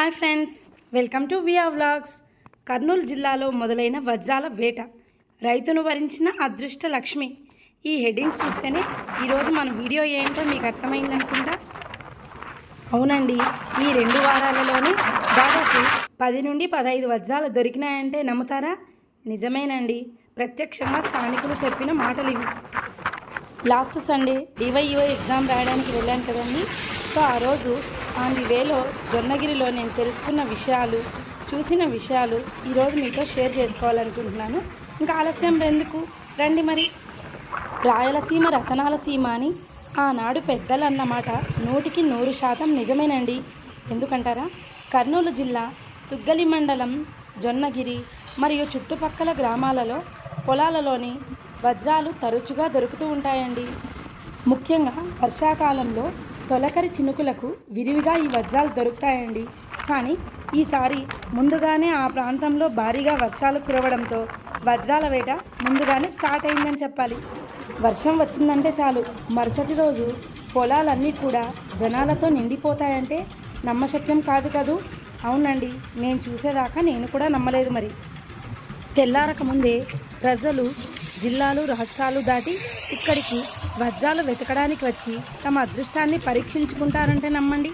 Hi friends welcome to via vlogs. Kurnool జిల్లాలో మొదలైన వజ్రాల వేట రైతును వరించిన అదృష్ట లక్ష్మి. ఈ హెడ్డింగ్స్ చూస్తేనే ఈరోజు మన వీడియో ఏంటో మీకు అర్థమైందనుకుంటా? అవునండి ఈ రెండు వారాలలోనే దాదాపు పది నుండి పదహైదు వజ్రాలు దొరికినాయంటే నమ్ముతారా? నిజమేనండి ప్రత్యక్షంగా స్థానికులు చెప్పిన మాటలు ఇవి. లాస్ట్ సండే డివైఓ ఎగ్జామ్ రాయడానికి వెళ్ళాను కదండి. సో ఆ రోజు ఆన్ ది వేలో జొన్నగిరిలో నేను తెలుసుకున్న విషయాలు చూసిన విషయాలు ఈరోజు మీతో షేర్ చేసుకోవాలనుకుంటున్నాను. ఇంకా ఆలస్యం ఎందుకు? రండి మరి. రాయలసీమ రతనాల సీమ అని ఆనాడు పెద్దలు అన్నమాట నూటికి నూరు శాతం నిజమేనండి. ఎందుకంటారా? కర్నూలు జిల్లా తుగ్గలి మండలం జొన్నగిరి మరియు చుట్టుపక్కల గ్రామాలలో పొలాలలోని వజ్రాలు తరచుగా దొరుకుతూ ఉంటాయండి. ముఖ్యంగా వర్షాకాలంలో తొలకరి చినుకులకు విరివిగా ఈ వజ్రాలు దొరుకుతాయండి. కానీ ఈసారి ముందుగానే ఆ ప్రాంతంలో భారీగా వర్షాలు కురవడంతో వజ్రాల వేట ముందుగానే స్టార్ట్ అయిందని చెప్పాలి. వర్షం వచ్చిందంటే చాలు. మరుసటి రోజు పొలాలన్నీ కూడా జనాలతో నిండిపోతాయంటే నమ్మశక్యం కాదు కదూ? అవునండి నేను చూసేదాకా నేను కూడా నమ్మలేదు మరి. తెల్లారక ముందే ప్రజలు జిల్లాలు రాష్ట్రాలు దాటి ఇక్కడికి వజ్రాలు వెతకడానికి వచ్చి తమ అదృష్టాన్ని పరీక్షించుకుంటారంటే నమ్మండి.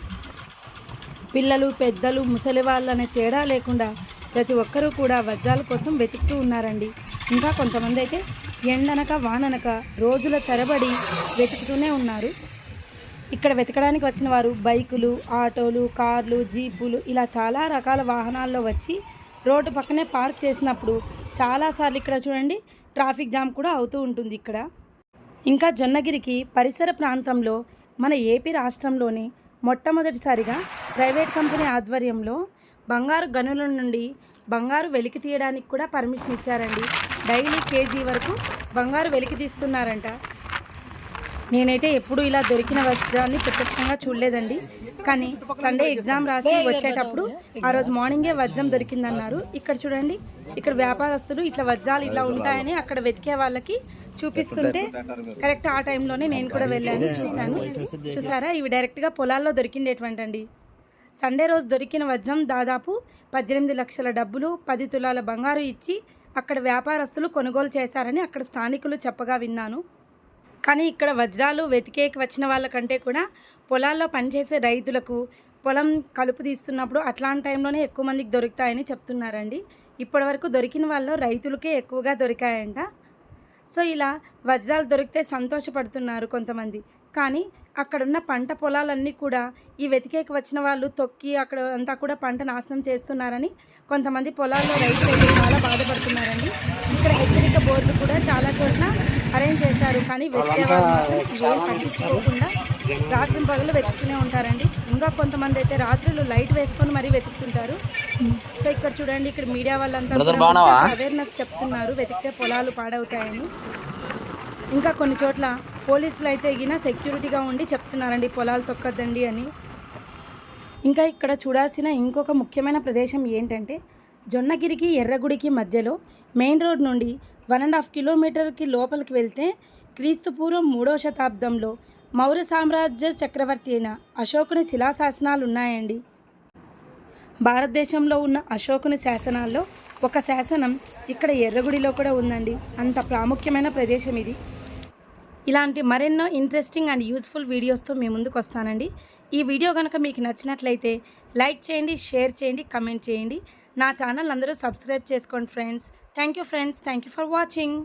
పిల్లలు పెద్దలు ముసలి వాళ్ళనే తేడా లేకుండా ప్రతి ఒక్కరూ కూడా వజ్రాల కోసం వెతుకుతూ ఉన్నారండి. ఇంకా కొంతమంది అయితే ఎండనక వాననక రోజుల తరబడి వెతుకుతూనే ఉన్నారు. ఇక్కడ వెతకడానికి వచ్చిన వారు బైకులు ఆటోలు కార్లు జీపులు ఇలా చాలా రకాల వాహనాల్లో వచ్చి రోడ్డు పక్కనే పార్క్ చేసినప్పుడు చాలాసార్లు ఇక్కడ చూడండి ట్రాఫిక్ జామ్ కూడా అవుతూ ఉంటుంది ఇక్కడ. ఇంకా జొన్నగిరికి పరిసర ప్రాంతంలో మన ఏపీ రాష్ట్రంలోని మొట్టమొదటిసారిగా ప్రైవేట్ కంపెనీ ఆధ్వర్యంలో బంగారు గనుల నుండి బంగారు వెలికి తీయడానికి కూడా పర్మిషన్ ఇచ్చారండి. డైలీ కేజీ వరకు బంగారు వెలికి తీస్తున్నారంట. నేనైతే ఎప్పుడు ఇలా దొరికిన వజ్రాన్ని ప్రత్యక్షంగా చూడలేదండి. కానీ సండే ఎగ్జామ్ రాసి వచ్చేటప్పుడు ఆ రోజు మార్నింగే వజ్రం దొరికిందన్నారు. ఇక్కడ చూడండి ఇక్కడ వ్యాపారస్తులు ఇట్లా వజ్రాలు ఇట్లా ఉంటాయని అక్కడ వెతికే వాళ్ళకి చూపిస్తుంటే కరెక్ట్ ఆ టైంలోనే నేను కూడా వెళ్ళాను చూశాను. చూసారా? ఇవి డైరెక్ట్గా పొలాల్లో దొరికిండేటువంటి అండి సండే రోజు దొరికిన వజ్రం దాదాపు పద్దెనిమిది లక్షల డబ్బులు పది తులాల బంగారు ఇచ్చి అక్కడ వ్యాపారస్తులు కొనుగోలు చేశారని అక్కడ స్థానికులు చెప్పగా విన్నాను. కానీ ఇక్కడ వజ్రాలు వెతికేకి వచ్చిన వాళ్ళకంటే కూడా పొలాల్లో పనిచేసే రైతులకు పొలం కలుపు తీస్తున్నప్పుడు అట్లాంటి టైంలోనే ఎక్కువ మందికి దొరుకుతాయని చెప్తున్నారండి. ఇప్పటివరకు దొరికిన వాళ్ళు రైతులకే ఎక్కువగా దొరికాయంట. సో ఇలా వజ్రాలు దొరికితే సంతోషపడుతున్నారు కొంతమంది. కానీ అక్కడున్న పంట పొలాలన్నీ కూడా ఈ వెతికేకి వచ్చిన వాళ్ళు తొక్కి అక్కడ అంతా కూడా పంట నాశనం చేస్తున్నారని కొంతమంది పొలాల్లో రైతులు అయితే చాలా బాధపడుతున్నారండి. ఇక్కడ హెచ్చరిక బోర్డులు కూడా చాలా చోట్ల అరేంజ్ చేశారు. కానీ వెతికే వాళ్ళు మాత్రం ఇవేం పట్టించుకోకుండా రాత్రి పగలు వెతుకుతూనే ఉంటారండి. ఇంకా కొంతమంది అయితే రాత్రులు లైట్ వేసుకొని మరీ వెతుకుతుంటారు. సో ఇక్కడ చూడండి ఇక్కడ మీడియా వాళ్ళంతా అవేర్నెస్ చెప్తున్నారు. వెతికితే పొలాలు పాడవుతాయని. ఇంకా కొన్ని చోట్ల పోలీసులు అయితే గిన సెక్యూరిటీగా ఉండి చెప్తున్నారండి పొలాలు తొక్కద్దండి అని. ఇంకా ఇక్కడ చూడాల్సిన ఇంకొక ముఖ్యమైన ప్రదేశం ఏంటంటే జొన్నగిరికి ఎర్రగుడికి మధ్యలో మెయిన్ రోడ్ నుండి వన్ అండ్ హాఫ్ కిలోమీటర్కి లోపలికి వెళ్తే క్రీస్తు పూర్వం మూడో శతాబ్దంలో మౌర్య సామ్రాజ్య చక్రవర్తి అయిన అశోకుని శిలాశాసనాలు ఉన్నాయండి భారతదేశంలో ఉన్న అశోకుని శాసనాల్లో ఒక శాసనం ఇక్కడ ఎర్రగుడిలో కూడా ఉందండి. అంత ప్రాముఖ్యమైన ప్రదేశం ఇది. ఇలాంటి మరెన్నో ఇంట్రెస్టింగ్ అండ్ యూస్ఫుల్ వీడియోస్తో మీ ముందుకు వస్తానండి. ఈ వీడియో కనుక మీకు నచ్చినట్లయితే లైక్ చేయండి షేర్ చేయండి కమెంట్ చేయండి. నా ఛానల్ అందరూ సబ్స్క్రైబ్ చేసుకోండి friends. Thank you friends thank you for watching